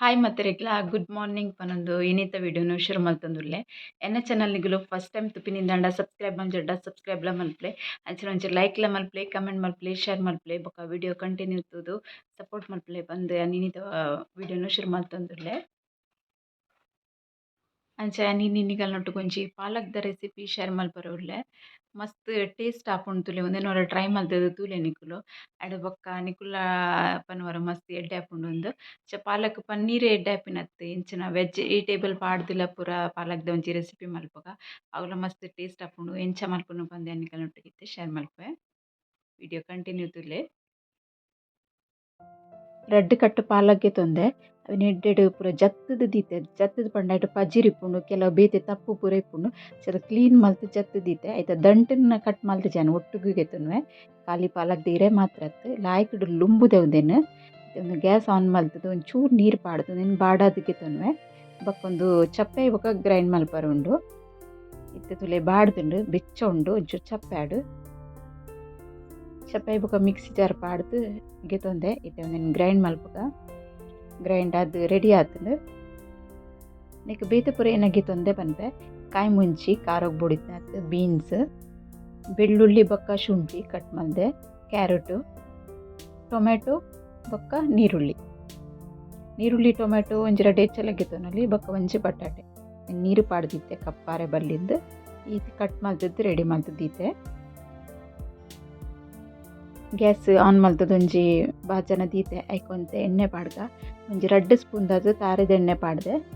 Hi ಮತ್ತೆರೆಗ್ಲ good morning ಪನೊಂದು ಇನ್ನಿತ ವಿಡಿಯೋನು ಶುರು ಮಾಡ್ತಂದ್ರೆ ಎನ್ನ ಚಾನಲ್ನಿಗುಲು ಫಸ್ಟ್ ಟೈಮ್ ತುಪ್ಪಿನಿಂದ ಸಬ್ಸ್ಕ್ರೈಬ್ ಮಲ್ಜೊಡ್ಡ ಸಬ್ಸ್ಕ್ರೈಬ್ಲ ಮಲ್ಪ್ಲೆ ಅಂಚನೆ ಒಂಚೂರು ಲೈಕ್ಲ ಮಲ್ಪ್ಲೆ ಕಮೆಂಟ್ ಮಲ್ಪ್ಲೆ ಶೇರ್ ಮಲ್ಪ್ಲೆ ಬೊಕ್ಕ ವಿಡಿಯೋ ಕಂಟಿನ್ಯೂ ತೂದು ಸಪೋರ್ಟ್ ಮಲ್ಪ್ಲೆ ಬಂದು ಅನಿನಿತ ವಿಡಿಯೋನು ಶುರು ಮಲ್ತೊಂದುಲ್ಲೆ ಅಂಚ ನಿನ್ನಿನಿಗಲ್ನೊಟ್ಟು ಒಂಜಿ ಪಾಲಕ್‌ದ ರೆಸಿಪಿ ಶೇರ್ ಮಲ್ಪರೆ ಉಲ್ಲೆ ಮಸ್ತ್ ಟೇಸ್ಟ್ ಆಪುಂಡು ತುಲೆ ಉಂದೆನೋರ ಟ್ರೈ ಮಲ್ತುದು ತೂಲೆ ನಿಕುಲು ಆಯ್ಡ್ ಬೊಕ್ಕ ನಿಕುಲ ಪನ್ಪರ ಮಸ್ತ್ ಎಡ್ಡೆ ಆಪುಂಡು ಉಂದು ಅಂಚ ಪಾಲಕ್ ಪನ್ನೀರ್ ಎಡ್ಡೆ ಆಪಿನತ್ತ್ ಇಂಚಿನ ವೆಜಿಟೇಬಲ್ ಪಾಡ್ದುಲ ಪೂರ ಪಾಲಕ್‌ದ ಒಂಜಿ ರೆಸಿಪಿ ಮಲ್ಪುಗ ಅವುಲ ಮಸ್ತ್ ಟೇಸ್ಟ್ ಆಪುಂಡು ಎಂಚ ಮಲ್ಪುನು ಪಂದ್ ಎನ್ನಿಕಲ್ನೊಟ್ಟಿಗಿತ್ತೆ ಶೇರ್ ಮಲ್ಪೆ ವಿಡಿಯೋ ಕಂಟಿನ್ಯೂ ತುಲೆ ರಡ್ಡ್ ಕಟ್ ಪಾಲಕ್ ತೊಂದೆ ಅವೆನ್ ಎಡ್ಡೆಡ್ ಪೂರ ಜತ್ತುದ್ ದೀತೆ, ಜತ್ತುದ್ ಪಂಡ ಐಟ್ ಪಜಿರ್ ಇಪ್ಪುಂಡು ಕೆಲವು ಬೇತೆ ತಪ್ಪು ಪೂರ ಇಪ್ಪುಂಡು ಅಂಚಾದ್ ಕ್ಲೀನ್ ಮಲ್ತ್ ಜತ್ತ್ ದೀತೆ. ಐತ ದಂಟನ್ನ ಕಟ್ ಮಲ್ತಿಜಾನ್ ಒಟ್ಟುಗು ಗೆತುನ್ವೆ ಖಾಲಿ ಪಾಲಕ್ ದೀರೆ ಮಾತ್ರ ಅತ್ತ್ ಲಾಯ್ಕಡು ಲುಂಬು ದೆವ್ದೆನ್. ಒಂದು ಗ್ಯಾಸ್ ಆನ್ ಮಲ್ತದ, ಒಂದು ಚೂರು ನೀರು ಪಾಡ್ದು ನಿನ್ನ ಬಾಡಾದ್ ಗೆತುನ್ವೆ ಬಕ್ಕೊಂದು ಚಪ್ಪೆ ಬೊಕ ಗ್ರೈಂಡ್ ಮಲ್ಪರೆ ಉಂಡು. ಇತ್ತೆ ತುಲೆ ಬಾಡ್ದುಂಡು ಬೆಚ್ಚ ಉಂಡು ಒಂಚೂರು ಚಪ್ಪೆ ಆಡು. ಚಪ್ಪೆ ಬೊಕ ಮಿಕ್ಸಿ ಜಾರ್ ಪಾಡ್ದು ಗೆತ್ತೊಂದೆ ಇತ್ತೆ ಒಂದು ಗ್ರೈಂಡ್ ಮಲ್ಪುಗ ಗ್ರೈಂಡ್ ಆದ್ ರೆಡಿ ಆತಂದು ನೆಕ್ ಬೀತಪುರ ಏನಾಗಿ ತೊಂದೆ ಬಂದೆ ಕಾಯಿ ಮುಂಚಿ ಕಾರಗ್ ಬೊಡಿತ್ನಾತ್ ಬೀನ್ಸ್ ಬೆಳ್ಳುಳ್ಳಿ ಬೊಕ್ಕ, ಶುಂಠಿ ಕಟ್ ಮಲ್ದೆ ಕ್ಯಾರೆಟು ಟೊಮೆಟೊ ಬೊಕ್ಕ, ನೀರುಳ್ಳಿ. ನೀರುಳ್ಳಿ ಟೊಮೆಟೊ ಒಂಜಿ ಡೇಟ್ ಹೆಚ್ಚೆಲ ಬಕ್ಕ ಒಂಜಿ ಬಟಾಟೆ. ನೀರು ಪಾಡ್ದಿತ್ತೆ, ಕಪ್ಪಾರೆ ಬಲ್ಲಿಂದ್ ಈತ್ ಕಟ್ ಮಾಡ್ದಿದ್ದು ರೆಡಿ ಮಲ್ತುದೀತೆ ಗ್ಯಾಸ್ ಆನ್ ಮಲ್ತುದು ಒಂಜಿ ಬಾಜನ ದೀತೆ ಐಕೊಂತೆ ಎಣ್ಣೆ ಪಾಡ್ದ. ಒಂಜಿ ರಡ್ಡ್ ಸ್ಪೂನ್‌ದಾದ್ ತಾರದ ಎಣ್ಣೆ ಪಾಡ್ದೆ.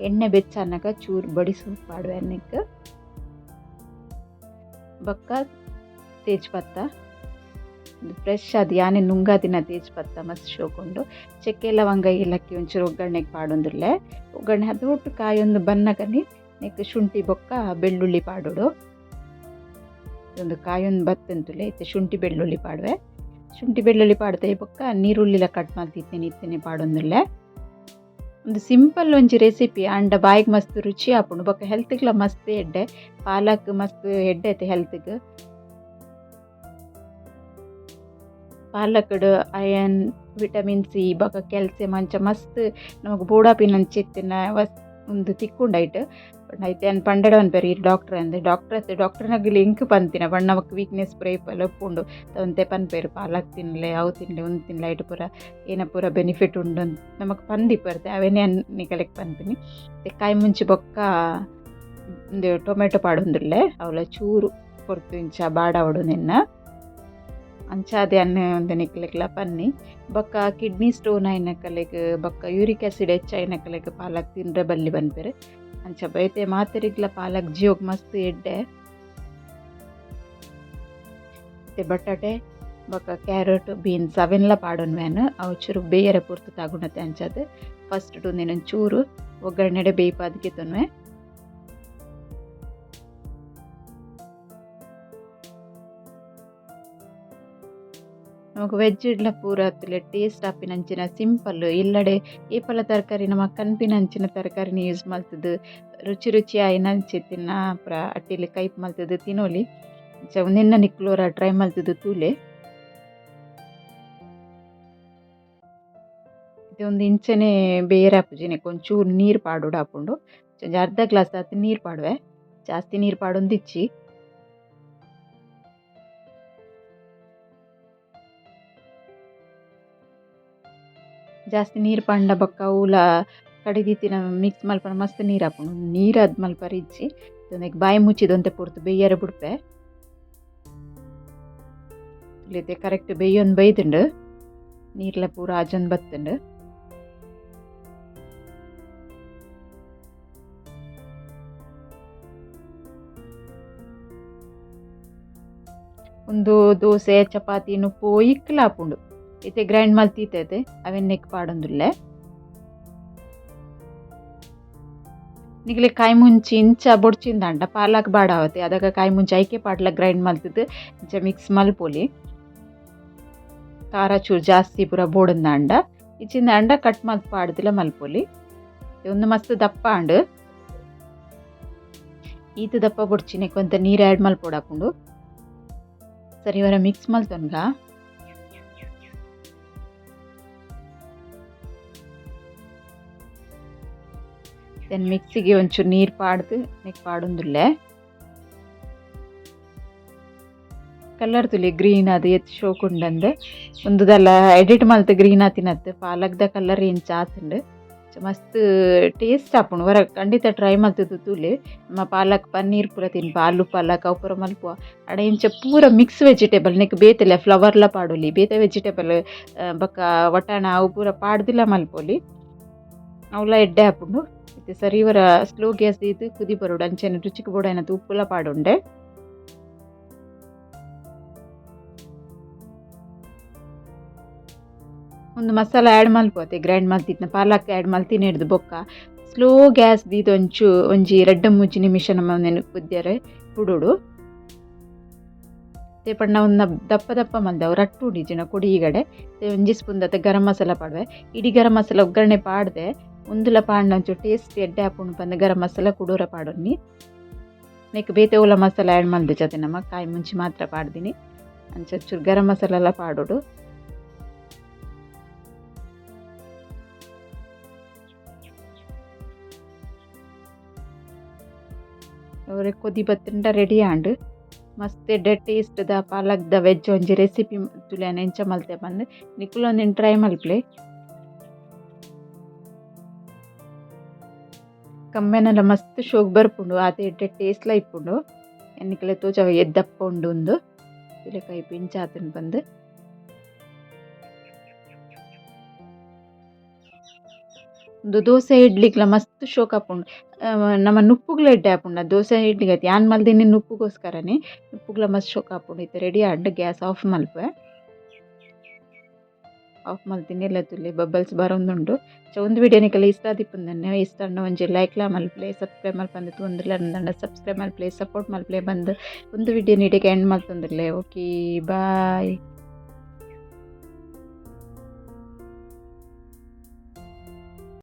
ಎಣ್ಣೆ ಬೆಚ್ಚಾನ್ನಗ ಚೂರು ಬಡಿಸು, ಪಾಡ್ವೆ ಬೊಕ್ಕ ತೇಜ್ ಪತ್ತ ಫ್ರೆಶ್ ಆದ್ ಯಾನೆ ನುಂಗಾದಿನ ತೇಜ್ ಪತ್ತ ಮಸ್ತ್ ಶೋಕೊಂಡು. ಚಕ್ಕೆ ಲವಂಗ, ಏಲಕ್ಕಿ ಒಂಚೂರು ಒಗ್ಗರಣೆಗೆ ಪಾಡೊಂದುಲ್ಲೆ ಒಗ್ಗರಣೆ ಅದು ಒಟ್ಟು ಕಾಯಿ ಒಂದು ಬನ್ನಗನಿ ನೆಕ್ ಶುಂಠಿ ಬೊಕ್ಕ, ಬೆಳ್ಳುಳ್ಳಿ ಪಾಡೊಡು. ಒಂದು ಕಾಯೊಂದು ಬತ್ತಂತುಲೆ ಇತ್ತೆ ಶುಂಠಿ ಬೆಳ್ಳುಳ್ಳಿ ಪಾಡುವೆ. ಶುಂಠಿ ಬೆಳ್ಳುಳ್ಳಿ ಪಾಡ್ದೆ ಬೊಕ್ಕ ನೀರುಳ್ಳಿಲ ಕಟ್ ಮಲ್ತಿತ್ತೇನೆ ಇತ್ತೇನೆ ಪಾಡೊಂದುಲ್ಲೆ ಒಂದು ಸಿಂಪಲ್ ಒಂಜಿ ರೆಸಿಪಿ ಆಂಡ ಬಾಯಿಗೆ ಮಸ್ತ್ ರುಚಿ ಆಪುಂಡು. ಬೊಕ್ಕ ಹೆಲ್ತ್‌ಗ್ಲ ಮಸ್ತ್ ಎಡ್ಡೆ, ಪಾಲಕ್ ಮಸ್ತ್ ಎಡ್ಡೆ ಐತೆ ಹೆಲ್ತ್ಗೆ ಪಾಲಕಡು ಅಯನ್ ವಿಟಮಿನ್ ಸಿ ಬೊಕ ಕ್ಯಾಲ್ಸಿಯಂ ಅಂಚ ಮಸ್ತ್ ನಮಗೆ ಬೋಡಾಪಿನ ಅಂಚಿತ್ತಿನ ವಸ್ತ್ ಉಂದು ತಿಕ್ಕುಂಡು ಐಟ್ ಐತೆ ಅನ್ ಪಂಡಡ ಒಂದು ಇರು ಡಾಕ್ಟರ್ ಅಂದೆ. ಡಾಕ್ಟರ್ ಅತ್ತೆ ಡಾಕ್ಟರ್‌ನಕ್ಲೆ ಇಂಕ್ ಪಂತಿನ ಬಣ್ಣ ನಮಕ್ ವೀಕ್ನೆಸ್ ಪೂರ ಇಪ್ಪಲ ಉಪ್ಪುಂಡು. ಪನ್ ಪೇರು, ಪಾಲಕ್ ತಿನ್ಲೆ ಅವು ತಿನ್ಲೆ ಒಂದು ತಿನ್ಲೆ ಐಟ್ ಪೂರ. ಏನ ಪೂರ ಬೆನಿಫಿಟ್ ಉಂಡು ನಮಕ್ ಬರ್ತೆ, ಅವೇನೇ ನಿಕಲೆಗ್ ಪನ್ಪಿನಿ ಕಾಯಿ ಮುಂಚೆ ಬೊಕ್ಕ, ಒಂದು ಟೊಮೆಟೊ ಪಾಡೊಂದುಲ್ಲೆ ಅವಳ ಚೂರು ಕೊರ್ತು ಇಂಚ ಬಾಡಾವೊಡು ನೆನ್ನ. ಅಂಚಾದೆ ಅನ್ನ ಉಂದು ನಿಕ್ಲೆಗ್ಲ ಪನ್ನಿ ಬೊಕ್ಕ ಕಿಡ್ನಿ ಸ್ಟೋನ್ ಆಯಿನಕಲೆಗ್ ಬೊಕ್ಕ ಯೂರಿಕ್ ಆಸಿಡ್ ಹೆಚ್ಚ ಆಯಿನಕಲೆಗ್ ಪಾಲಕ್ ತಿನ್ರೆ ಬಲ್ಲಿ ಪನ್ಪೆರ್ ಅಂಚ ಬೈತೆ ಮಾತೆರಿಗ್ಲ ಪಾಲಕ್ ಜಿಯೋಗ್ ಮಸ್ತ್ ಎಡ್ಡೆ ಮತ್ತೆ ಬಟಾಟೆ ಬೊಕ ಕ್ಯಾರೆಟ್ ಬೀನ್ಸ್ ಅವೆನ್ಲ ಪಾಡೊನ್ವೆನ್ ಅವು ಚೂರು ಬೇಯರೆ ಪೂರ್ತು ತಗೊಂಡತ್ತೆ ಅಂಚದು ಫಸ್ಟ್ ಉಂದೆನ್ ಚೂರು ಒಗ್ಗರಣೆಡೆ ಬೇಯ್ಪಾದ್ ಗೆತೊನ್ವೆ ನಮಕ್ ವೆಜ್ಡ್ಲ ಪೂರ ಅತ್ತುಲೆ ಟೇಸ್ಟ್ ಆಪಿನಂಚಿನ ಸಿಂಪಲ್ ಇಲ್ಲಡೆ ಏಪಲ ತರಕಾರಿ ನಮ ಕನ್ಪಿನಂಚಿನ ತರಕಾರಿನ ಯೂಸ್ ಮಲ್ತುದು ರುಚಿ ರುಚಿ ಆಯಿನಂಚಿತ್ತಿನ ಪೂರ ಅಟ್ಟಿಲಿ ಕೈಪ್ ಮಲ್ತುದು ತಿನ್ನೋಲಿ. ನಿನ್ನ ಉಂದೆನ್ನ ನಿಕ್ಲೋರ ಟ್ರೈ ಮಲ್ತುದು ತೂಲೆ. ಇದೊಂದು ಇಂಚನೆ ಬೇರೆ ಆಪುಜಿನೆ, ಕೊಂಚೂರು ನೀರು ಪಾಡೋಡು ಹಾಕೊಂಡು. ಅರ್ಧ ಗ್ಲಾಸ್ ಆತ ನೀರು ಪಾಡುವೆ. ಜಾಸ್ತಿ ನೀರು ಪಾಡೊಂದಿಚ್ಚಿ. ಜಾಸ್ತಿ ನೀರು ಪಂಡ ಬೊಕ್ಕ, ಊಲ ಕಡಿದಿತ್ತಿನ ಮಿಕ್ಸ್ ಮಲ್ಪನ ಮಸ್ತ್ ನೀರು ಆಪುಂಡು ನೀರು ಆದ್ ಮಲ್ಪ ರಿಜ್ಜಿ ನೆಕ್ಕ್ ಬಾಯಿ ಮುಚ್ಚಿದೊಂತೆ ಪೂರ್ತು ಪೂರ್ತಿ ಬಿಡ್ಪೆ. ಇತ್ತೆ ಕರೆಕ್ಟ್ ಬೇಯೊಂದು ಬೈದುಂಡು. ನೀರ್ಲ ಪೂರ ಆಜೊಂದು ಬತ್ತುಂಡು. ಒಂದು ದೋಸೆ, ಚಪಾತಿ ಪೋಯಿ ಇಕ್ಕಲ ಇತ್ತೆ ಗ್ರೈಂಡ್ ಮಲ್ತಿತ್ತೈತೆ ಅವೆನ್ ನೆಕ್ಕ್ ಪಾಡೊಂದುಲ್ಲೆ ನಿಕ್ಲೆ ಕಾಯಿ ಮುಂಚಿ ಇಂಚ ಬೊಡ್ಚಿಂದಾಂಡ ಪಾಲಕ್ ಬಾಡಾವತೆ ಅದಕ್ಕ ಕಾಯಿ ಮುಂಚೆ ಐಕೆ ಪಾಡ್ಲ ಗ್ರೈಂಡ್ ಮಲ್ತುದು ಇಂಚ ಮಿಕ್ಸ್ ಮಲ್ಪೊಲಿ ಖಾರ, ಚೂರು ಜಾಸ್ತಿ ಪೂರ ಬೋಡಂದಾಂಡ ಇಚ್ಚಿಂದಾಂಡ ಕಟ್ ಮಲ್ತ್ ಪಾಡ್ದಿಲ ಮಲ್ಪೊಲಿ ಒಂದು ಮಸ್ತ್ ದಪ್ಪ ಆಂಡ್. ಈತ್ ದಪ್ಪ ಬೊಡ್ಚಿನೆ ಕೊಂತ ನೀರು ಆ್ಯಡ್ ಮಲ್ಪೊಡಾಕೊಂಡು ಸರಿ, ಇವರ ಮಿಕ್ಸ್ ಮಲ್ತೊನ್ಗ ಐತೆ ಮಿಕ್ಸಿಗೆ ಒಂಚೂರು ನೀರು ಪಾಡ್ದು, ನೆಕ್ ಪಾಡೊಂದುಲ್ಲೆ. ಕಲರ್ ತುಲಿ ಗ್ರೀನ್ ಅದು ಎತ್ತು ಶೋಕುಂಡಂದೆ ಒಂದುದಲ್ಲ ಎಡಿಟ್ ಮಲ್ತ ಗ್ರೀನ್ ಆತಿನತ್ತು ಪಾಲಕ್ದ ಕಲರ್ ಇಂಚ ಆತುಂಡು ಮಸ್ತ್ ಟೇಸ್ಟ್ ಆಪುಂಡು ವರ ಖಂಡಿತ ಟ್ರೈ ಮಲ್ತುದು ತುಲಿ. ನಮ್ಮ ಪಾಲಕ್ ಪನ್ನೀರ್ ಪೂರ ತಿನ್ಪ, ಆಲು ಪಾಲಕ್, ಅವು ಪೂರ ಮಲ್ಪುವ. ಅಡ ಇಂಚ ಪೂರ ಮಿಕ್ಸ್ ವೆಜಿಟೇಬಲ್ ನೆಕ್ ಫ್ಲವರ್ ಫ್ಲವರ್ಲ ಪಾಡೋಲಿ. ಬೇತೆ ವೆಜಿಟೇಬಲ್ ಬೊಕ್ಕ, ವಟಾಣ, ಅವು ಪೂರ ಪಾಡ್ದಿಲ್ಲ ಮಲ್ಪೋಲಿ. ಅವಲ ಎಡ್ಡೆ ಆಪುಂಡು ಸರಿ ಇವರ ಸ್ಲೋ ಗ್ಯಾಸ್ ಇದು ಕುದಿ ಬರೋಡು ಅಂಚೆನ ರುಚಿಗೆ ಬೋಡ ಏನದು ಉಪ್ಪುಲ ಪಾಡುಂಡೆ ಒಂದು ಮಸಾಲ ಆ್ಯಡ್ ಮಲ್ಪೋತೆ ಗ್ರೈಂಡ್ ಮಲ್ತಿದ್ನ ಪಾಲಕ್ ಆ್ಯಡ್ ಮಲ್ತಿನ ಹಿಡ್ದು ಬೊಕ್ಕ ಸ್ಲೋ ಗ್ಯಾಸ್ ದೀದು ಒಂಚು ಒಂಜಿ ರಡ್ಡ ಮೂಜಿ ನಿಮಿಷ ನಮ್ಮ ನೆನ ಕುದ್ಯರೆ ಕುಡುಡು ತೇ ಪಂಡ ಒಂದು ದಪ್ಪ ದಪ್ಪ ಮಂದವು ರಟ್ಟು ಉಡಿಜಿನ ಕುಡಿ ಈಗಡೆ ಒಂಜಿ ಸ್ಪೂನ್ ದತ್ತ ಗರಂ ಮಸಾಲ ಪಾಡುವೆ ಇಡೀ ಗರಂ ಮಸಾಲ ಒಗ್ಗರಣೆ ಪಾಡ್ದೆ ಪಾಂಡ ಒಂಚೂರು ಟೇಸ್ಟ್ ಎಡ್ಡೆ ಹಾಕೊಂಡು ಬಂದು ಗರಂ ಮಸಾಲ ಕುಡೂರ ಪಾಡೋನಿ ನೆಕ್ ಬೇತೆ ಉಲ ಮಸಾಲ ಆ್ಯಡ್ ಮಲ್ದೆ ಜೊತೆ ನಮ್ಮ ಕಾಯಿ ಮುಂಚಿ ಮಾತ್ರ ಪಾಡ್ದಿನಿ. ಅಂಚ ಗರಂ ಮಸಾಲ ಎಲ್ಲ ಪಾಡೋಡು. ಅವರೆ ಕೊದಿ ಬತ್ತಿಂಡ ರೆಡಿ ಆಂಡ್ ಮಸ್ತ್ ಎಡ್ಡೆ ಟೇಸ್ಟ್ ದ ಪಾಲಕ್ ದ ವೆಜ್ ಒಂಜಿ ರೆಸಿಪಿ ತುಲೆನ ಎಂಚ ಮಲ್ತೆ ಬಂದು. ನಿಕುಲು ಒಂದಿನ ಟ್ರೈ ಮಲ್ಪ್ಲೆ ಕಮ್ಮೆನೆಲ್ಲ ಮಸ್ತ್ ಶೋಕ್ ಬರ್ಪುಂಡು, ಆತ ಎಡ್ಡೆ ಟೇಸ್ಟ್ಲ ಇಪ್ಪುಂಡು. ಎನ್ನಿಕಲೆ ತೋಚ ಎದ್ದಪ್ಪ ಉಂಡು ಒಂದು ಕೈ ಪಿಂಚ ಆತನ್ ಬಂದು. ಒಂದು ದೋಸೆ ಇಡ್ಲಿಕ್ಲ ಮಸ್ತ್ ಶೋಕ್ ಆಪುಂಡು. ನಮ್ಮ ನುಪ್ಪುಗ್ಲ ಎಡ್ಡೆ ಆಪುಂಡು. ದೋಸೆ ಇಡ್ಲಿಗೆ ಐತಿ ಯಾನ್ ಮಲ್ದಿನಿ ನುಪ್ಪುಗೋಸ್ಕರನೇ ನುಪ್ಪುಗ್ಲ ಮಸ್ತ್ ಶೋಕ್ ಆಪುಂಡು. ಇತ್ತು ರೆಡಿ ಆಂಡ್, ಗ್ಯಾಸ್ ಆಫ್ ಮಲ್ಪೆ ಮಲ್ತಿನಿ ಎಲ್ಲ ತುಲ್ಲಿ ಬಬಲ್ಸ್ ಬರೋಂದುಂಡು ಸೊ ಒಂದು ವಿಡಿಯೋ ನಿಕಲ್ಲ ಇಷ್ಟ ಆದಿಪ್ಪುಂದನ್ನೆ ಇಷ್ಟ ಅಣ್ಣ ಒಂಜಿ ಲೈಕ್ಲ ಮಲ್ಪ್ಲೆ ಸಬ್ಸ್ಕ್ರೈಬ್ ಮಲ್ಪಂದು ತೊಂದಿಲ್ಲ ಅಂದಂಡ ಸಬ್ಸ್ಕ್ರೈಬ್ ಮಲ್ಪ್ಲೆ ಸಪೋರ್ಟ್ ಮಲ್ಪ್ಲೆ ಬಂದು ಒಂದು ವಿಡಿಯೋ ನೀಡಿಗೆ ಎಂಡ್ ಮಲ್ತೊಂದಿರ್ಲೆ ಓಕೆ ಬಾಯ್